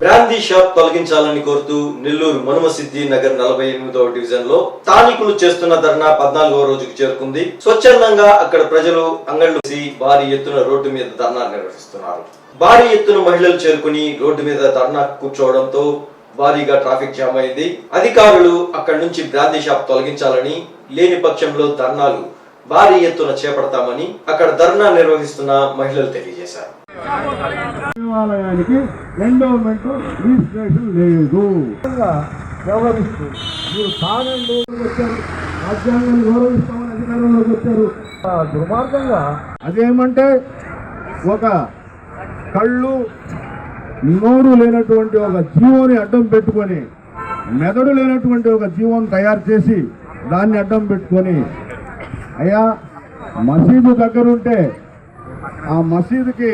Brandy shop తొలగించాలని కోరుతూ నెల్లూరు మనుమసిద్ధి నగర్ నలభై ఎనిమిదవ డివిజన్లో స్థానికులు చేస్తున్న ధర్నా పద్నాలుగవ రోజుకు చేరుకుంది. స్వచ్ఛందంగా అక్కడ ప్రజలు అంగళ్ళు భారీ ఎత్తున రోడ్డు మీద ధర్నా నిర్వహిస్తున్నారు. భారీ ఎత్తున మహిళలు చేరుకుని రోడ్డు మీద ధర్నా కూర్చోవడంతో భారీగా ట్రాఫిక్ జామ్ అయింది. అధికారులు అక్కడి నుంచి బ్రాందీ షాప్ తొలగించాలని లేని పక్షంలో ధర్నాలు భారీ ఎత్తున చేపడతామని అక్కడ ధర్నా నిర్వహిస్తున్న మహిళలు తెలియజేశారు. దేవాలయానికి ఎండోమెంట్ రిజిస్ట్రేషన్ లేదు. వ్యవహరిస్తూ మీరు వచ్చారు రాజ్యాంగాన్ని గౌరవిస్తామని అధికారంలోకి వచ్చారు. దుర్మార్గంగా అదేమంటే ఒక కళ్ళు నోరు లేనటువంటి ఒక జీవోని అడ్డం పెట్టుకొని మెదడు లేనటువంటి ఒక జీవోని తయారు చేసి దాన్ని అడ్డం పెట్టుకొని అయ్యా మసీదు దగ్గరుంటే ఆ మసీదుకి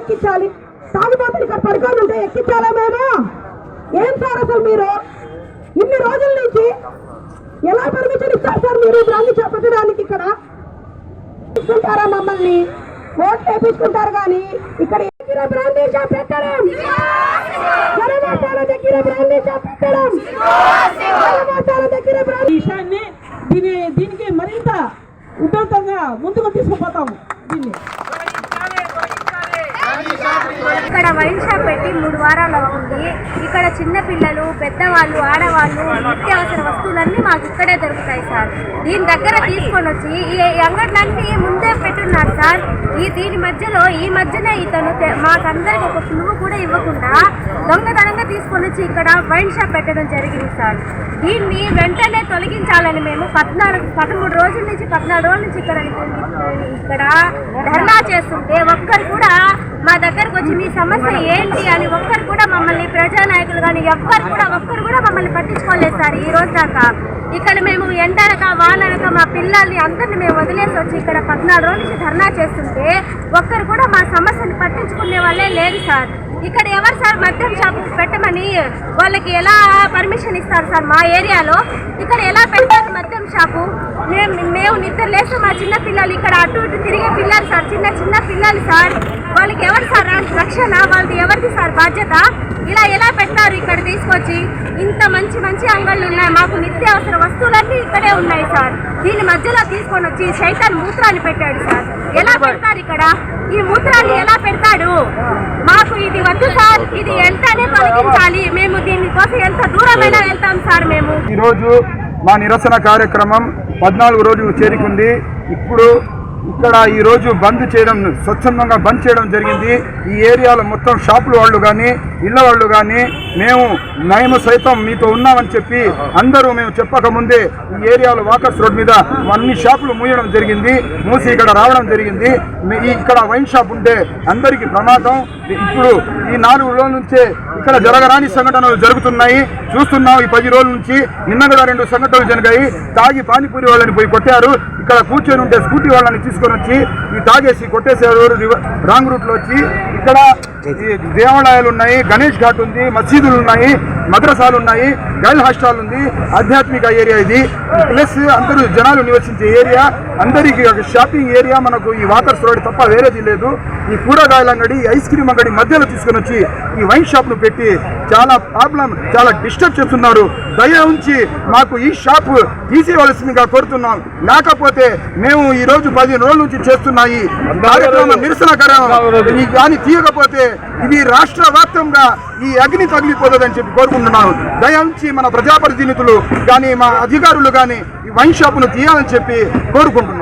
ఎక్కించాలి. తాగుబోతులు ఇక్కడ పడుకొని ఉంటే ఎక్కించాలా మేము? ఏం సార్ అసలు మీరు? ఇన్ని రోజుల నుంచి ఎలా పర్మిషన్ ఇస్తారు సార్ మీరు? బ్రాండ్ చెప్పడానికి ఇక్కడ తీసుకుంటారా మమ్మల్ని? ఓట్లు వేపించుకుంటారు కానీ ఇక్కడ దగ్గర పెట్టడం. జనమాతాల దగ్గర పెట్టడం. జనమాతాల దగ్గర బ్రాండీ విషయాన్ని దీని దీనికి మరింత ముందుకు తీసుకుపోతాము. దీన్ని. ఇక్కడ వైన్ షాప్ పెట్టి మూడు వారాలు అవుతుంది. ఇక్కడ చిన్న పిల్లలు పెద్దవాళ్ళు ఆడవాళ్ళు నిత్యావసర వస్తువులన్నీ మాకు ఇక్కడే దొరుకుతాయి సార్. దీని దగ్గర తీసుకొని వచ్చి ఈ అంగట్లన్నీ ముందే పెట్టున్నారు సార్. ఈ దీని మధ్యలో ఈ మధ్యనే ఇతను మాకందరికి ఒక పులువు కూడా ఇవ్వకుండా దొంగతనంగా తీసుకొని వచ్చి ఇక్కడ వైన్ షాప్ పెట్టడం జరిగింది సార్. దీన్ని వెంటనే తొలగించాలని మేము పద్నాలుగు పదమూడు రోజుల నుంచి పద్నాలుగు రోజుల నుంచి ఇక్కడ ఇక్కడ ధర్నా చేస్తుంటే ఒక్కరు కూడా మా దగ్గరకు వచ్చి మీ సమస్య ఏంటి? అని ఒక్కరు కూడా మమ్మల్ని ప్రజానాయకులు కానీ ఎవ్వరు కూడా ఒక్కరు కూడా మమ్మల్ని పట్టించుకోలేదు సార్ ఈ రోజు దాకా. ఇక్కడ మేము ఎండనక వాననక మా పిల్లల్ని అందరిని మేము వదిలేసి వచ్చి ఇక్కడ పద్నాలుగు రోజుల నుంచి ధర్నా చేస్తుంటే ఒక్కరు కూడా మా సమస్యని పట్టించుకునే వాళ్ళే లేదు సార్. ఇక్కడ ఎవరు సార్ మద్యం షాప్ పెట్టమని వాళ్ళకి ఎలా పర్మిషన్ ఇస్తారు సార్ మా ఏరియాలో? ఇక్కడ ఎలా పెట్టారు మద్యం షాపు? మేము మేము నిద్ర లేస్తే మా చిన్న పిల్లలు ఇక్కడ అటు ఇటు తిరిగే పిల్లలు సార్ చిన్న చిన్న పిల్లలు సార్. వాళ్ళకి ఎవరు సార్ రక్షణ? వాళ్ళది ఎవరిది సార్? బాధ్యత? ఇలా ఎలా పెట్టారు ఇక్కడ తీసుకొచ్చి? ఇంత మంచి మంచి అంగళ్ళు ఉన్నాయి. మాకు నిత్యావసర వస్తువులన్నీ ఇక్కడే ఉన్నాయి సార్. దీని మధ్యలో తీసుకొని వచ్చి శైతాన్ మూత్రాన్ని పెట్టాడు సార్. ఎలా పెడతారు ఇక్కడ? ఈ మూత్రాన్ని ఎలా పెడతాడు? మాకు ఇది వద్దు సార్ ఇది వెంటనే తొలగించాలి మేము దీనికోసం ఎంత దూరమైనా వెళ్తాం సార్ మేము. ఈరోజు మా నిరసన కార్యక్రమం పద్నాలుగు రోజులు చేరుకుంది. ఇప్పుడు ఇక్కడ ఈ రోజు బంద్ చేయడం స్వచ్ఛందంగా బంద్ చేయడం జరిగింది. ఈ ఏరియాలో మొత్తం షాపుల వాళ్ళు కానీ ఇళ్ళ వాళ్ళు కానీ మేము మేము సైతం మీతో ఉన్నామని చెప్పి అందరూ మేము చెప్పకముందే ఈ ఏరియాలో వాకర్స్ రోడ్ మీద అన్ని షాపులు మూయడం జరిగింది. మూసి ఇక్కడ రావడం జరిగింది. ఇక్కడ వైన్ షాప్ ఉంటే అందరికీ ప్రమాదం. ఇప్పుడు ఈ నాలుగు రోజుల నుంచే ఇక్కడ జరగరాని సంఘటనలు జరుగుతున్నాయి. చూస్తున్నాం ఈ పది రోజుల నుంచి నిన్న కూడా రెండు సంఘటనలు జరిగాయి. తాగి పానీపూరి వాళ్ళని పోయి కొట్టారు. ఇక్కడ కూర్చొని ఉంటే స్కూటీ వాళ్ళని తీసుకొని వచ్చి ఈ తాగేసి కొట్టేశారు. రాంగ్ రూట్లో వచ్చి. ఇక్కడ దేవాలయాలు ఉన్నాయి. గణేష్ ఘాట్ ఉంది. మసీదులు ఉన్నాయి. మద్రసాలు ఉన్నాయి గర్ల్ హాస్టల్ ఉంది ఆధ్యాత్మిక ఏరియా ఇది. ప్లస్ అందరూ జనాలు నివసించే ఏరియా అందరికి ఒక షాపింగ్ ఏరియా మనకు ఈ వాకర్స్ రోడ్ తప్ప వేరేది లేదు. ఈ కూరగాయల అంగడి ఐస్ క్రీమ్ అంగడి మధ్యలో తీసుకొని వచ్చి ఈ వైన్ షాప్ను పెట్టి చాలా ప్రాబ్లం చాలా డిస్టర్బ్ చేస్తున్నారు. దయ ఉంచి మాకు ఈ షాప్ తీసేయవలసిందిగా కోరుతున్నాం. లేకపోతే మేము ఈ రోజు పదిహేను రోజుల నుంచి చేస్తున్న ఈ కార్యక్రమం నిరసన కార్యక్రమం కానీ తీయకపోతే ఇది రాష్ట్ర వ్యాప్తంగా ఈ అగ్ని తగిలిపోతుందని చెప్పి కోరుకుంటున్నాను దయ ఉంచి మన ప్రజాప్రతినిధులు కానీ మా అధికారులు కానీ ఈ వైన్ షాపును తీయాలని చెప్పి కోరుకుంటున్నాను